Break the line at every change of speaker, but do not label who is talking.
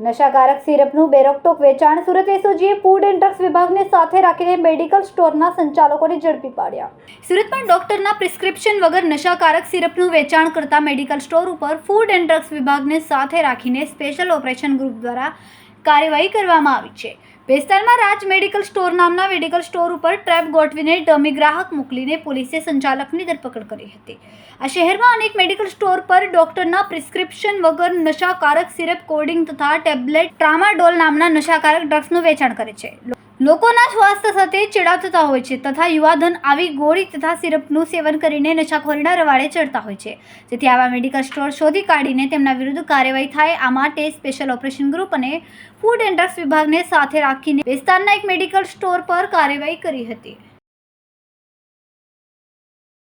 નશાકારક સિરપનું બેરોકટોક વેચાણ સુરત એસઓજીએ ફૂડ એન્ડ ડ્રગ્સ વિભાગને સાથે રાખીને મેડિકલ સ્ટોરના સંચાલકોને ઝડપી પાડ્યા. સુરતમાં ડોક્ટરના પ્રિસ્ક્રિપ્શન વગર નશાકારક સિરપનું વેચાણ કરતા મેડિકલ સ્ટોર ઉપર ફૂડ એન્ડ ડ્રગ્સ વિભાગને સાથે રાખીને સ્પેશિયલ ઓપરેશન ગ્રુપ દ્વારા કાર્યવાહી કરવામાં આવી છે. વિસ્તારમાં રાજ મેડિકલ સ્ટોર નામના મેડિકલ સ્ટોર ઉપર ટ્રેપ ગોઠવીને ડમી ગ્રાહક મોકલીને પોલીસે સંચાલકની ધરપકડ કરી હતી. આ શહેરમાં અનેક મેડિકલ સ્ટોર પર ડોક્ટરના પ્રિસ્ક્રિપ્શન વગર નશાકારક સિરપ, કોડિંગ તથા ટેબ્લેટ, ટ્રામાડોલ નામના નશાકારક ડ્રગ્સનું વેચાણ કરે છે. લોકોના સ્વાસ્થ્ય સાથે ચડાવતા હોય છે તથા યુવાધન આવી ગોળી તથા સિરપનું સેવન કરીને નશાખોરીના રવાડે ચડતા હોય છે. જેથી આવા મેડિકલ સ્ટોર શોધી કાઢીને તેમના વિરુદ્ધ કાર્યવાહી થાય આ માટે સ્પેશિયલ ઓપરેશન ગ્રુપ અને ફૂડ એન્ડ ડ્રગ્સ વિભાગને સાથે રાખીને વિસ્તારના એક મેડિકલ સ્ટોર પર કાર્યવાહી કરી હતી.